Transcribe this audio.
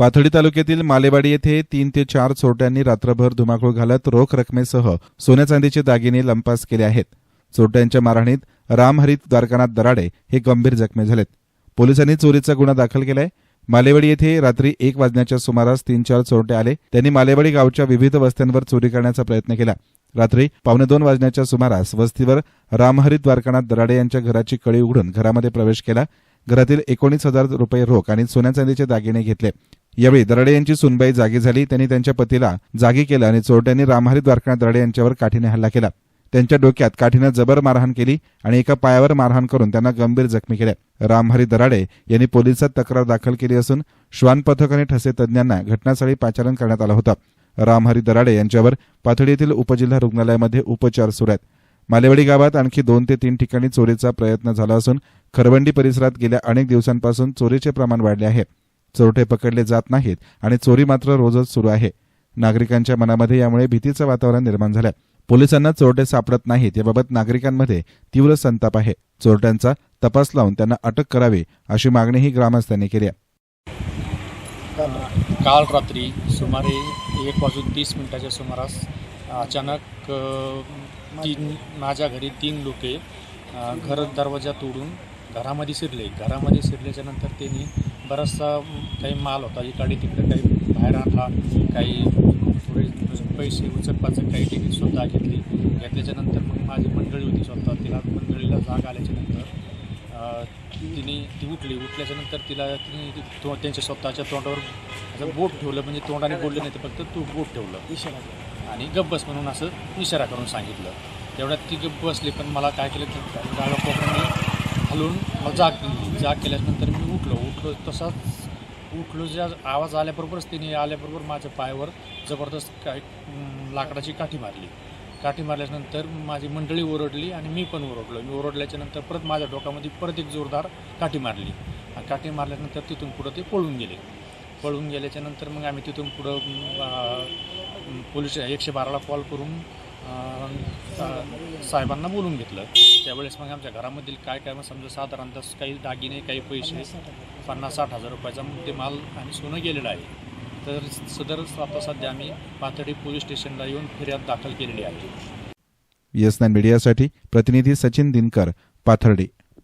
पाथडी तालुक्यातील मालेवाडी येथे तीन ते चार चोरट्यांनी रात्रभर धुमाकूळ घालत रोख रकमेसह सोन्या चांदीचे दागिने लंपास केले आहेत. चोरट्यांच्या मारहाणीत रामहरित द्वारकानाथ दराडे हे गंभीर जखमी झालेत. पोलिसांनी चोरीचा गुन्हा दाखल केलाय. मालेवाडी येथे रात्री एक वाजण्याच्या सुमारास तीन चार चोरटे आले. त्यांनी मालेवाडी गावच्या विविध वस्त्यांवर चोरी करण्याचा प्रयत्न केला. रात्री पावणे दोन वाजण्याच्या सुमारास वस्तीवर रामहरित द्वारकानाथ दराडे यांच्या घराची कळी उघडून घरामध्ये प्रवेश केला. घरातील एकोणीस हजार रुपये रोख आणि सोन्या चांदीचे दागिने घेतले. यावेळी दराडे यांची सुनबाई जागी झाली. त्यांनी त्यांच्या पतीला जागी केलं आणि चोरट्यांनी रामहरी द्वारकानाथ दराडे यांच्यावर काठीने हल्ला केला. त्यांच्या डोक्यात काठीनं जबर मारहाण केली आणि एका पायावर मारहाण करून त्यांना गंभीर जखमी केल्या रामहरी दराडे यांनी पोलिसात तक्रार दाखल केली असून श्वान पथक आणि ठसे तज्ञांना घटनास्थळी पाचारण करण्यात आलं होतं. रामहरी दराडे यांच्यावर पाथडी येथील उपजिल्हा रुग्णालयामध्ये उपचार सुरू आहेत. मालेवाडी गावात आणखी दोन ते तीन ठिकाणी चोरीचा प्रयत्न झाला असून खरवंडी परिसरात गेल्या अनेक दिवसांपासून चोरीचे प्रमाण वाढले आहे. चोरटे पकडले जात नाहीत आणि चोरी मात्र रोजच सुरू आहे. नागरिकांच्या मनामध्ये यामुळे भीतीचं वातावरण निर्माण झालं पोलिसांना चोरटे सापडत नाहीत याबाबत नागरिकांमध्ये तीव्र संताप आहे. चोरट्यांचा तपास लावून त्यांना अटक करावी अशी मागणीही ग्रामस्थांनी केली काल रात्री सुमारे एक वाजून तीस मिनिटाच्या सुमारास अचानक तीन माझ्या घरी तीन लोके घर दरवाजा तोडून घरामध्ये शिरले. घरामध्ये शिरल्याच्या नंतर त्यांनी बराचसा काही माल होता इकडे तिकडे काही बाहेर आणला काही थोडे पैसे उचकपाचक काही तिकीट स्वतः घेतली. घेतल्याच्या नंतर मग माझी मंडळी होती स्वतः तिला मंडळीला जाग आल्याच्यानंतर अ, तिने ती उठली. उठल्याच्या नंतर तिला तिने ती- तो त्यांच्या स्वतःच्या तोंडावर असं बोट ठेवलं म्हणजे तोंडाने बोलले नाही तर फक्त तू बोट ठेवलं. इशारा आणि गप्प बस म्हणून असं इशारा करून सांगितलं. तेवढ्यात ती गप्प बसली पण मला काय केलं डाव्या कोपऱ्याने हलवून जाग जाग केल्यानंतर मी उठलो. उठलो तसाच उठलो ज्या आवाज आल्याबरोबरच तिने आल्याबरोबर माझ्या पायावर जबरदस्त काय लाकडाची काठी मारली. काठी मारल्यानंतर माझी मंडळी ओरडली आणि मी पण ओरडलो. मी ओरडल्याच्या नंतर परत माझ्या डोक्यामध्ये परत एक जोरदार काठी मारली. आणि काठी मारल्यानंतर तिथून पुढं ते पळून गेले. पळून गेल्याच्यानंतर मग आम्ही तिथून पुढं पोलीस एकशे बाराला कॉल करून साहेबांना बोलून घेतलं. त्यावेळेस मग आमच्या घरामधील काय काय मग समजा साधारणतः काही दागिने काही पैसे पन्नास साठ हजार रुपयाचा मुद्दे माल आणि सोनं गेलेलं आहे. तर सदर आता सध्या आम्ही पाथडी पोलीस स्टेशनला येऊन फिर्याद दाखल केलेली आहे. येस नाईन मीडियासाठी प्रतिनिधी सचिन दिनकर पाथर्डी.